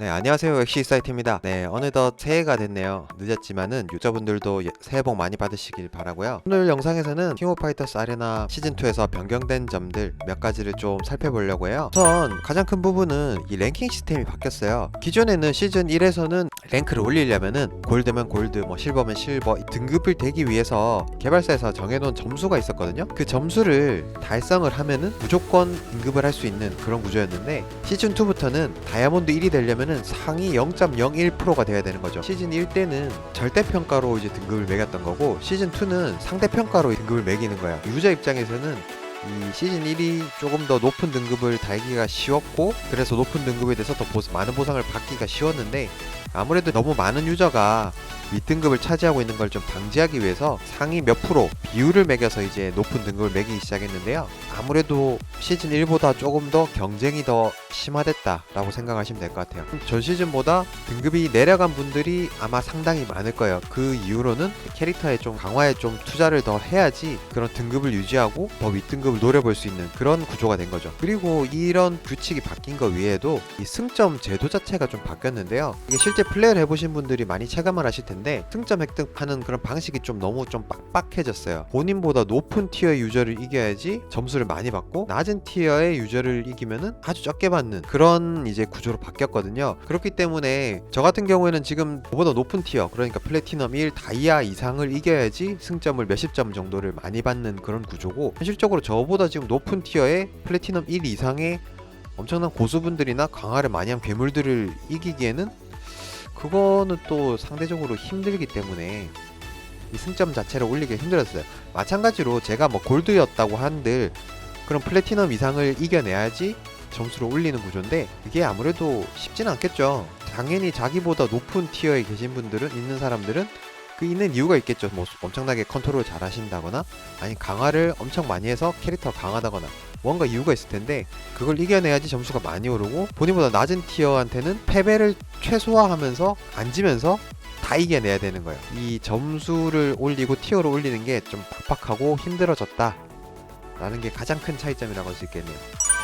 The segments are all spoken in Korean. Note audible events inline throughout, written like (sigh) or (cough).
네, 안녕하세요. 엑시 사이트입니다. 네, 어느덧 새해가 됐네요. 늦었지만은 유저분들도 예- 새해 복 많이 받으시길 바라고요. 오늘 영상에서는 킹 오브 파이터스 아레나 시즌2에서 변경된 점들 몇 가지를 좀 살펴보려고 해요. 우선 가장 큰 부분은 이 랭킹 시스템이 바뀌었어요. 기존에는 시즌 1에서는 랭크를 올리려면은 골드면 골드, 뭐 실버면 실버 등급을 되기 위해서 개발사에서 정해놓은 점수가 있었거든요. 그 점수를 달성을 하면은 무조건 등급을 할 수 있는 그런 구조였는데 시즌 2부터는 다이아몬드 1이 되려면 은 상위 0.01%가 돼야 되는 거죠. 시즌 1 때는 절대 평가로 이제 등급을 매겼던 거고 시즌 2는 상대 평가로 등급을 매기는 거야. 유저 입장에서는 이 시즌 1이 조금 더 높은 등급을 달기가 쉬웠고 그래서 높은 등급에 대해서 더 많은 보상을 받기가 쉬웠는데 아무래도 너무 많은 유저가 윗등급을 차지하고 있는 걸 좀 방지하기 위해서 상위 몇 프로 비율을 매겨서 이제 높은 등급을 매기기 시작했는데요. 아무래도 시즌 1보다 조금 더 경쟁이 더 심화됐다라고 생각하시면 될 것 같아요. 전 시즌보다 등급이 내려간 분들이 아마 상당히 많을 거예요. 그 이후로는 캐릭터에 좀 강화에 좀 투자를 더 해야지 그런 등급을 유지하고 더 윗등급을 노려볼 수 있는 그런 구조가 된 거죠. 그리고 이런 규칙이 바뀐 거 외에도 이 승점 제도 자체가 좀 바뀌었는데요. 이게 실제 플레이를 해보신 분들이 많이 체감을 하실 텐데 승점 획득하는 그런 방식이 좀 너무 좀 빡빡해졌어요. 본인보다 높은 티어의 유저를 이겨야지 점수를 많이 받고 낮은 티어의 유저를 이기면은 아주 적게 받는 그런 이제 구조로 바뀌었거든요. 그렇기 때문에 저 같은 경우에는 지금 저보다 높은 티어 그러니까 플래티넘 1 다이아 이상을 이겨야지 승점을 몇십 점 정도를 많이 받는 그런 구조고 현실적으로 저보다 지금 높은 티어의 플래티넘 1 이상의 엄청난 고수분들이나 강화를 많이 한 괴물들을 이기기에는 그거는 또 상대적으로 힘들기 때문에 이 승점 자체를 올리기 힘들었어요. 마찬가지로 제가 뭐 골드였다고 한들 그런 플래티넘 이상을 이겨내야지 점수를 올리는 구조인데 그게 아무래도 쉽진 않겠죠. 당연히 자기보다 높은 티어에 계신 분들은 있는 사람들은 그 있는 이유가 있겠죠. 뭐 엄청나게 컨트롤 잘 하신다거나 아니 강화를 엄청 많이 해서 캐릭터 강하다거나 뭔가 이유가 있을 텐데 그걸 이겨내야지 점수가 많이 오르고 본인보다 낮은 티어한테는 패배를 최소화하면서 안 지면서 다 이겨내야 되는 거예요. 이 점수를 올리고 티어를 올리는 게좀 팍팍하고 힘들어졌다. 라는 게 가장 큰 차이점이라고 할 수 있겠네요.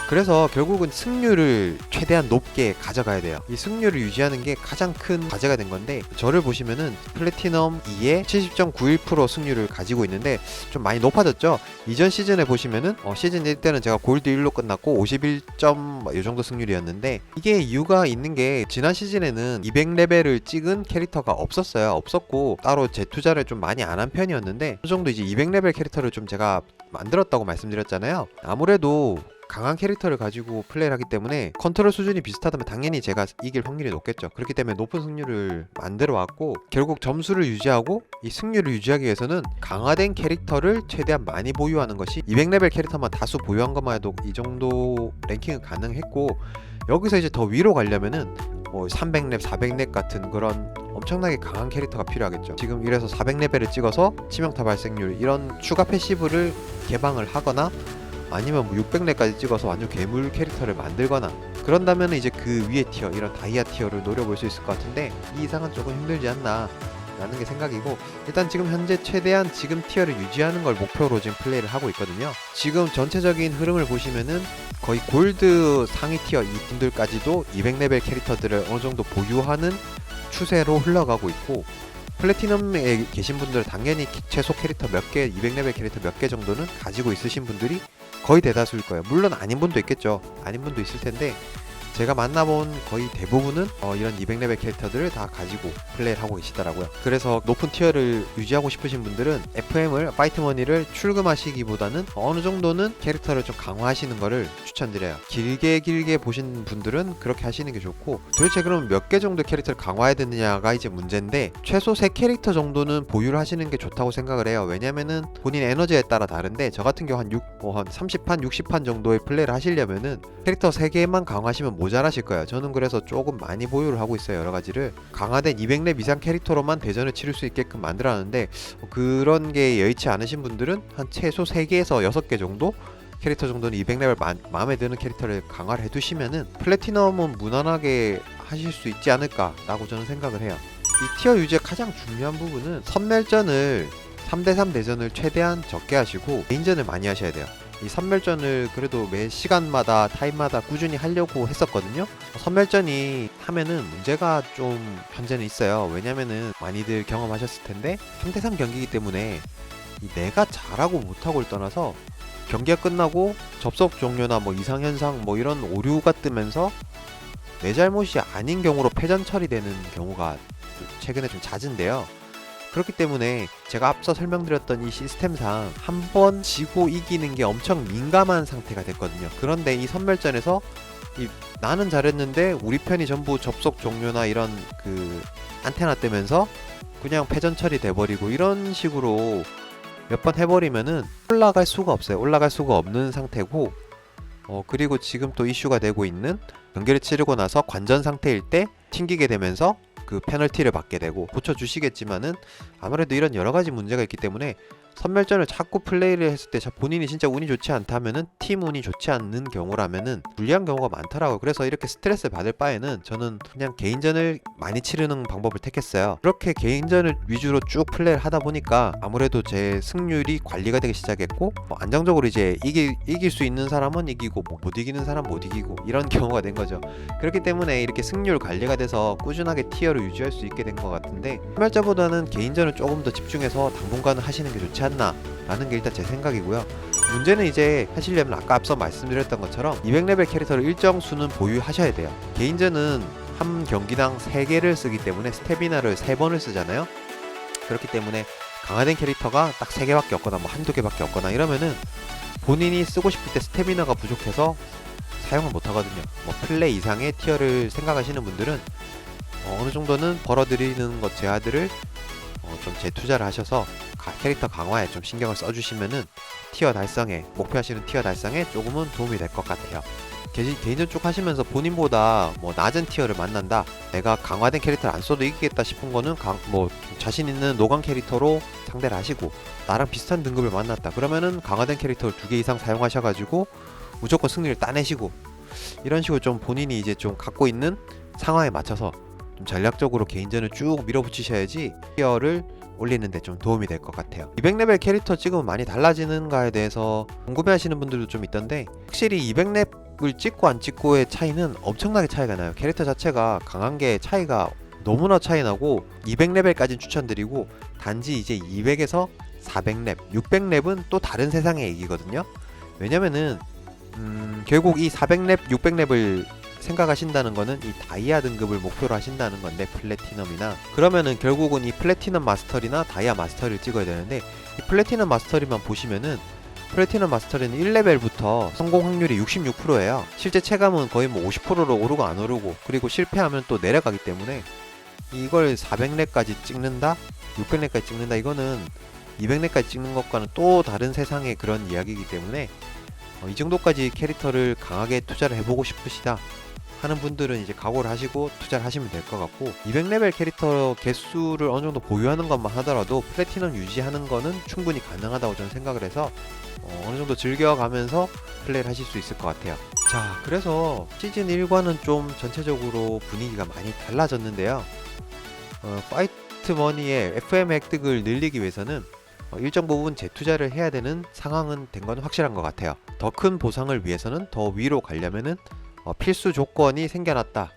그래서 결국은 승률을 최대한 높게 가져가야 돼요. 이 승률을 유지하는 게 가장 큰 과제가 된 건데 저를 보시면은 플래티넘 2에 70.91% 승률을 가지고 있는데 좀 많이 높아졌죠. 이전 시즌에 보시면은 어, 시즌 1 때는 제가 골드 1로 끝났고 51점 이 정도 승률이었는데 이게 이유가 있는 게 지난 시즌에는 200레벨을 찍은 캐릭터가 없었어요. 없었고 따로 재투자를 좀 많이 안 한 편이었는데 그 정도 이제 200레벨 캐릭터를 좀 제가 만들었다고 말씀드렸잖아요. 아무래도 강한 캐릭터를 가지고 플레이를 하기 때문에 컨트롤 수준이 비슷하다면 당연히 제가 이길 확률이 높겠죠. 그렇기 때문에 높은 승률을 만들어 왔고 결국 점수를 유지하고 이 승률을 유지하기 위해서는 강화된 캐릭터를 최대한 많이 보유하는 것이 200레벨 캐릭터만 다수 보유한 것만 해도 이 정도 랭킹은 가능했고 여기서 이제 더 위로 가려면은 뭐 300렙, 400렙 같은 그런 엄청나게 강한 캐릭터가 필요하겠죠. 지금 이래서 400레벨을 찍어서 치명타 발생률 이런 추가 패시브를 개방을 하거나 아니면 뭐 600렙까지 찍어서 완전 괴물 캐릭터를 만들거나 그런다면 이제 그 위에 티어 이런 다이아 티어를 노려볼 수 있을 것 같은데 이 이상은 조금 힘들지 않나 라는 게 생각이고 일단 지금 현재 최대한 지금 티어를 유지하는 걸 목표로 지금 플레이를 하고 있거든요. 지금 전체적인 흐름을 보시면은 거의 골드 상위 티어 이 분들까지도 200레벨 캐릭터들을 어느 정도 보유하는 추세로 흘러가고 있고 플래티넘에 계신 분들은 당연히 기- 최소 캐릭터 몇 개, 200레벨 캐릭터 몇 개 정도는 가지고 있으신 분들이 거의 대다수일 거예요. 물론 아닌 분도 있겠죠. 아닌 분도 있을 텐데 제가 만나본 거의 대부분은 어, 이런 200레벨 캐릭터들을 다 가지고 플레이를 하고 계시더라고요. 그래서 높은 티어를 유지하고 싶으신 분들은 FM을 파이트머니를 출금하시기보다는 어느 정도는 캐릭터를 좀 강화하시는 거를 추천드려요. 길게 길게 보신 분들은 그렇게 하시는 게 좋고 도대체 그럼 몇 개 정도 캐릭터를 강화해야 되느냐가 이제 문제인데 최소 3캐릭터 정도는 보유를 하시는 게 좋다고 생각을 해요. 왜냐면은 본인 에너지에 따라 다른데 저 같은 경우 한 6, 뭐한 30판, 60판 정도의 플레이를 하시려면은 캐릭터 3개만 강화하시면 모자라실 거예요. 저는 그래서 조금 많이 보유를 하고 있어요. 여러 가지를 강화된 200렙 이상 캐릭터로만 대전을 치를 수 있게끔 만들어놨는데 어, 그런 게 여의치 않으신 분들은 한 최소 3개에서 6개 정도 캐릭터 정도는 200레벨 마, 마음에 드는 캐릭터를 강화를 해두시면은 플래티넘은 무난하게 하실 수 있지 않을까라고 저는 생각을 해요. 이 티어 유지의 가장 중요한 부분은 선멸전을 3대3 대전을 최대한 적게 하시고 개인전을 많이 하셔야 돼요. 이 선멸전을 그래도 매 시간마다 타임마다 꾸준히 하려고 했었거든요. 선멸전이 하면은 문제가 좀 현재는 있어요. 왜냐면은 많이들 경험하셨을 텐데 3대3 경기이기 때문에 이 내가 잘하고 못하고를 떠나서 경기가 끝나고 접속 종료나 뭐 이상 현상 뭐 이런 오류가 뜨면서 내 잘못이 아닌 경우로 패전 처리되는 경우가 최근에 좀 잦은데요. 그렇기 때문에 제가 앞서 설명드렸던 이 시스템상 한 번 지고 이기는 게 엄청 민감한 상태가 됐거든요. 그런데 이 선멸전에서 이 나는 잘했는데 우리 편이 전부 접속 종료나 이런 그 안테나 뜨면서 그냥 패전 처리 돼버리고 이런 식으로 몇 번 해버리면은 올라갈 수가 없어요. 올라갈 수가 없는 상태고 어 그리고 지금 또 이슈가 되고 있는 경기를 치르고 나서 관전 상태일 때 튕기게 되면서 그 페널티를 받게 되고 고쳐주시겠지만은 아무래도 이런 여러 가지 문제가 있기 때문에 선멸전을 자꾸 플레이를 했을 때 자- 본인이 진짜 운이 좋지 않다면은 팀 운이 좋지 않는 경우라면은 불리한 경우가 많더라고요. 그래서 이렇게 스트레스 받을 바에는 저는 그냥 개인전을 많이 치르는 방법을 택했어요. 그렇게 개인전을 위주로 쭉 플레이를 하다 보니까 아무래도 제 승률이 관리가 되기 시작했고 뭐 안정적으로 이제 이길, 이길 수 있는 사람은 이기고 뭐 못 이기는 사람 못 이기고 이런 (laughs) 경우가 된 거죠. 그렇기 때문에 이렇게 승률 관리가 돼서 꾸준하게 티어를 유지할 수 있게 된 것 같은데 선멸자보다는 개인전을 조금 더 집중해서 당분간은 하시는 게 좋지 않나 라는 게 일단 제 생각이고요. 문제는 이제 하시려면 아까 앞서 말씀드렸던 것처럼 200레벨 캐릭터를 일정 수는 보유하셔야 돼요. 개인전은 한 경기당 3개를 쓰기 때문에 스태미나를 3번을 쓰잖아요. 그렇기 때문에 강화된 캐릭터가 딱 3개밖에 없거나 뭐 한두 개밖에 없거나 이러면은 본인이 쓰고 싶을 때 스태미나가 부족해서 사용을 못 하거든요. 뭐 플레이 이상의 티어를 생각하시는 분들은 어, 어느 정도는 벌어들이는 것 제하들을 어, 좀 재투자를 하셔서 가- 캐릭터 강화에 좀 신경을 써주시면은 티어 달성에 목표하시는 티어 달성에 조금은 도움이 될 것 같아요. 개- 개인전 쭉 하시면서 본인보다 뭐 낮은 티어를 만난다. 내가 강화된 캐릭터를 안 써도 이기겠다 싶은 거는 강, 뭐 자신 있는 노강 캐릭터로 상대를 하시고 나랑 비슷한 등급을 만났다. 그러면은 강화된 캐릭터를 두 개 이상 사용하셔가지고 무조건 승리를 따내시고 이런 식으로 좀 본인이 이제 좀 갖고 있는 상황에 맞춰서 좀 전략적으로 개인전을 쭉 밀어붙이셔야지 티어를 올리는데 좀 도움이 될 것 같아요. 200레벨 캐릭터 찍으면 많이 달라지는가에 대해서 궁금해하시는 분들도 좀 있던데 확실히 200렙을 찍고 안 찍고의 차이는 엄청나게 차이가 나요. 캐릭터 자체가 강한 게 차이가 너무나 차이 나고 200레벨까지는 추천드리고 단지 이제 200에서 400렙, 600렙은 또 다른 세상의 얘기거든요. 왜냐면은 음, 결국 이 400렙, 600렙을 생각하신다는 거는 이 다이아 등급을 목표로 하신다는 건데 플래티넘이나. 그러면은 결국은 이 플래티넘 마스터리나 다이아 마스터리를 찍어야 되는데 이 플래티넘 마스터리만 보시면은 플래티넘 마스터리는 1레벨부터 성공 확률이 66%예요. 실제 체감은 거의 뭐 50%로 오르고 안 오르고 그리고 실패하면 또 내려가기 때문에 이걸 400렙까지 찍는다, 600렙까지 찍는다? 이거는 200렙까지 찍는 것과는 또 다른 세상의 그런 이야기이기 때문에 어, 이 정도까지 캐릭터를 강하게 투자를 해보고 싶으시다 하는 분들은 이제 각오를 하시고 투자를 하시면 될 것 같고 200레벨 캐릭터 개수를 어느 정도 보유하는 것만 하더라도 플래티넘 유지하는 거는 충분히 가능하다고 저는 생각을 해서 어, 느 정도 즐겨가면서 플레이를 하실 수 있을 것 같아요. 자, 그래서 시즌 1과는 좀 전체적으로 분위기가 많이 달라졌는데요. 어, 파이트 머니의 FM 획득을 늘리기 위해서는 어, 일정 부분 재투자를 해야 되는 상황은 된 건 확실한 것 같아요. 더 큰 보상을 위해서는 더 위로 가려면은 어, 필수 조건이 생겨났다.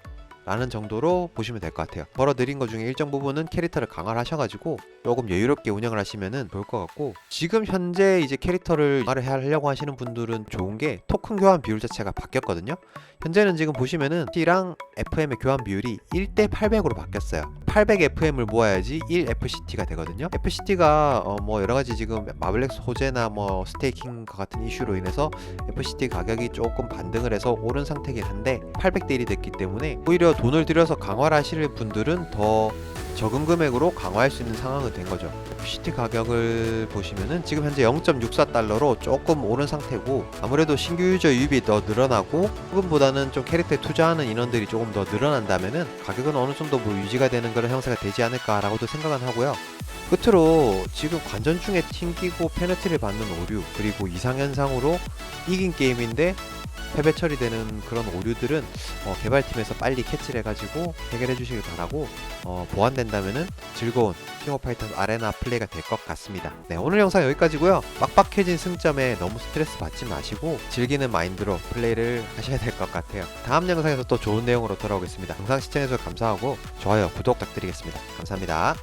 라는 정도로 보시면 될 것 같아요. 벌어들인 것 중에 일정 부분은 캐릭터를 강화를 하셔가지고 조금 여유롭게 운영을 하시면은 좋을 것 같고 지금 현재 이제 캐릭터를 강화를 하려고 하시는 분들은 좋은 게 토큰 교환 비율 자체가 바뀌었거든요. 현재는 지금 보시면은 T랑 FM의 교환 비율이 1대 800으로 바뀌었어요. 800 FM을 모아야지 1 FCT가 되거든요. FCT가 어 뭐 여러 가지 지금 마블렉스 호재나 뭐 스테이킹과 같은 이슈로 인해서 FCT 가격이 조금 반등을 해서 오른 상태긴 한데 800대 1이 됐기 때문에 오히려 돈을 들여서 강화를 하실 분들은 더 적은 금액으로 강화할 수 있는 상황은 된 거죠. FCT 가격을 보시면은 지금 현재 0.64달러로 조금 오른 상태고 아무래도 신규 유저 유입이 더 늘어나고 조금보다는 좀 캐릭터에 투자하는 인원들이 조금 더 늘어난다면은 가격은 어느 정도 뭐 유지가 되는 그런 형태가 되지 않을까라고도 생각은 하고요. 끝으로 지금 관전 중에 튕기고 페널티를 받는 오류 그리고 이상현상으로 이긴 게임인데 패배 처리되는 그런 오류들은 어, 개발팀에서 빨리 캐치를 해가지고 해결해 주시길 바라고 어, 보완된다면은 즐거운 킹 오브 파이터스 아레나 플레이가 될 것 같습니다. 네, 오늘 영상 여기까지고요. 빡빡해진 승점에 너무 스트레스 받지 마시고 즐기는 마인드로 플레이를 하셔야 될 것 같아요. 다음 영상에서 또 좋은 내용으로 돌아오겠습니다. 영상 시청해주셔서 감사하고 좋아요, 구독 부탁드리겠습니다. 감사합니다.